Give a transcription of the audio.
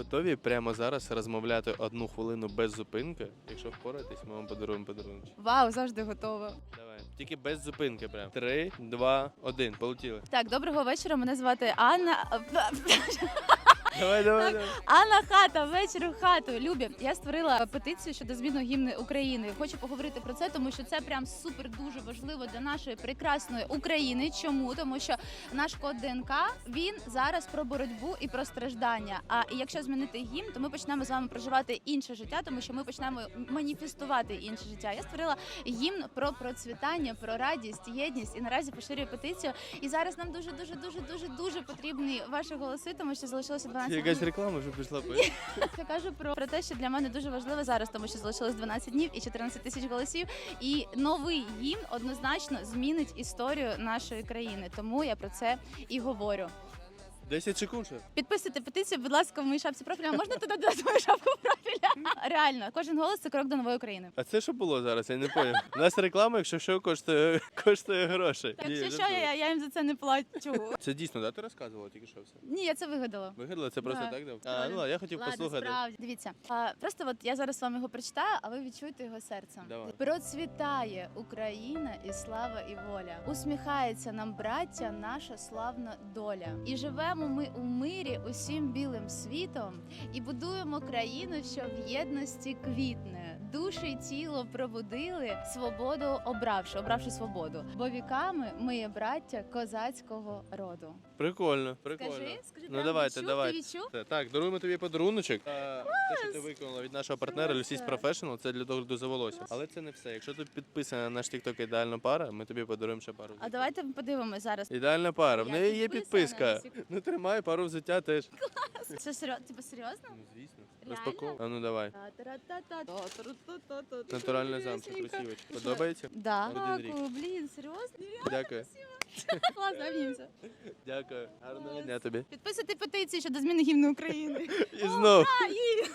Готові прямо зараз розмовляти одну хвилину без зупинки. Якщо впораєтесь, ми вам подаруємо подарунок. Вау, завжди готова. Давай. Тільки без зупинки прям. Три, два, один. Полетіли. Так, доброго вечора. Мене звати Анна. Давай, давай, давай. Анна Хата, вечір у хату. Любі, я створила петицію щодо зміни гімни України. Хочу поговорити про це, тому що це прям супер дуже важливо для нашої прекрасної України. Чому? Тому що наш код ДНК він зараз про боротьбу і про страждання. А якщо змінити гімн, то ми почнемо з вами проживати інше життя, тому що ми почнемо маніфестувати інше життя. Я створила гімн про процвітання, про радість, єдність і наразі поширюю петицію. І зараз нам дуже дуже дуже дуже дуже потрібні ваші голоси, тому що залишилося 12 Якась реклама вже пішла. Я кажу про, про те, що для мене дуже важливо зараз, тому що залишилось 12 днів і 14 тисяч голосів. І новий гімн однозначно змінить історію нашої країни. Тому я про це і говорю. 10 секунд ще. Підписуйте петицію, будь ласка, в моїй шапці профіля. Можна туди додати мою шапку профіля? Реально, кожен голос це крок до нової України. А це що було зараз? Я не поняв. У нас реклама, якщо що, коштує, коштує грошей. Так Ні, що, що жартую. я, я їм за це не плачу. Це дійсно, да, ти розказувала тільки що все? Ні, я це вигадала. Вигадала, це просто Да. так дав? А, ну ладно, я хотів Ладно, послухати. Справді. Дивіться, а, просто от я зараз вам його прочитаю, а ви відчуєте його серцем. Давай. Процвітає Україна і слава і воля. Усміхається нам, браття, наша славна доля. І живемо ми у мирі усім білим світом, і будуємо країну, що в єдності квітне. Душі й тіло пробудили, свободу обравши, обравши свободу. Бо віками ми є браття козацького роду. Прикольно, прикольно. Скажи, скажи, Ну, давайте, давайте. відчув? Так, даруємо тобі подаруночок. А, Те, що ти виконала від нашого партнера Люсіс. Professional, це для догляду за волоссям. Але це не все. Якщо ти підписана на наш TikTok ідеальна пара, ми тобі подаруємо ще пару. А давайте подивимось зараз. Ідеальна пара. В Я неї є підписана, підписка. Ну тримай пару взуття теж. Це серйозно? Типа серйозно? Ну, звісно. Реально? А ну давай. Натуральна замша, красивочка. Подобається? Да. Один рік. Дякую, блін, серйозно? Дякую. Класно, обнімся. Дякую. Гарного дня тобі. Підписуйте петицію щодо зміни гімну України. І знов. А, і-